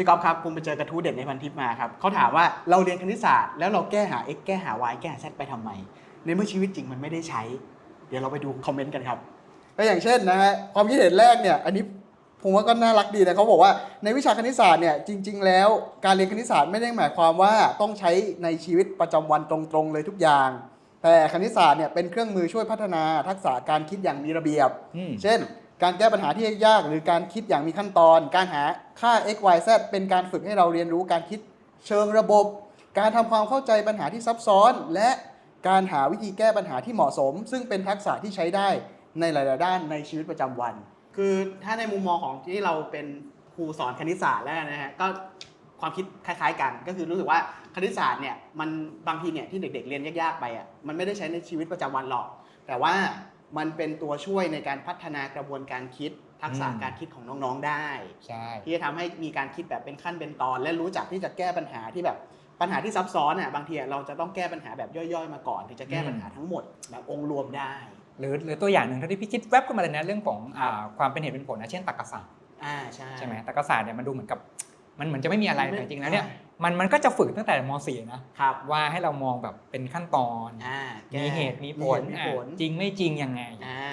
พี่ก๊อฟครับผมไปเจอกระทู้เด็ดในพันทิปมาครับเขาถามว่าเราเรียนคณิตศาสตร์แล้วเราแก้หา x แก้หา y แก้หา z ไปทำไม ในเมื่อชีวิตจริงมันไม่ได้ใช้ เดี๋ยวเราไปดูคอมเมนต์กันครับก็อย่างเช่นนะฮะความคิดเห็นแรกเนี่ยอันนี้ผมว่าก็น่ารักดีนะเขาบอกว่าในวิชาคณิตศาสตร์เนี่ยจริง ๆ แล้วการเรียนคณิตศาสตร์ไม่ได้หมายความว่าต้องใช้ในชีวิตประจำวันตรงๆเลยทุกอย่าง แต่คณิตศาสตร์เนี่ยเป็นเครื่องมือช่วยพัฒนาทักษะการคิดอย่างมีระเบียบอืมเช่น การแก้ปัญหาที่ยากหรือการคิดอย่างมีขั้นตอน การหาค่า x y z เป็นการฝึกให้เราเรียนรู้การคิดเชิงระบบ การทำความเข้าใจปัญหาที่ซับซ้อน และการหาวิธีแก้ปัญหาที่เหมาะสม ซึ่งเป็นทักษะที่ใช้ได้ในหลาย ๆ ด้านในชีวิตประจำวัน คือถ้าในมุมมองของที่เราเป็นครูสอนคณิตศาสตร์แล้วนะฮะก็ความคิดคล้าย ๆ กัน ก็คือรู้สึกว่าคณิตศาสตร์เนี่ยมันบางทีเนี่ยที่เด็ก ๆ เรียนยาก ๆ ไปอะมันไม่ได้ใช้ในชีวิตประจำวันหรอก แต่ว่า มันเป็นตัวช่วยในการพัฒนากระบวนการคิด ทักษะอืมการคิดของน้องๆได้ ใช่ ที่จะทำให้มีการคิดแบบเป็นขั้นเป็นตอน และรู้จักที่จะแก้ปัญหาที่แบบปัญหาที่ซับซ้อนอะบางทีอะเราจะต้องแก้ปัญหาแบบย่อยๆมาก่อนถึงจะแก้ปัญหาทั้งหมดแบบองค์รวมได้ หรือหรือตัวอย่างหนึ่งเท่าที่พี่คิดแวบขึ้นมาเลยนะเรื่องของอ่าความเป็นเหตุเป็นผลนะเช่นตรรกศาสตร์อ่าใช่ใช่ไหมตรรกศาสตร์เนี่ยมันดูเหมือนกับ มันเหมือนจะไม่มีอะไรไม่แต่จริงๆแล้วเนี่ยใช่มันมันก็จะฝึกตั้งแต่ม .4 นะครับว่าให้เรามองแบบเป็นขั้นตอนอ่ามีแก้เหตุมีผลมีอะผลจริงไม่จริงยังไงอ่า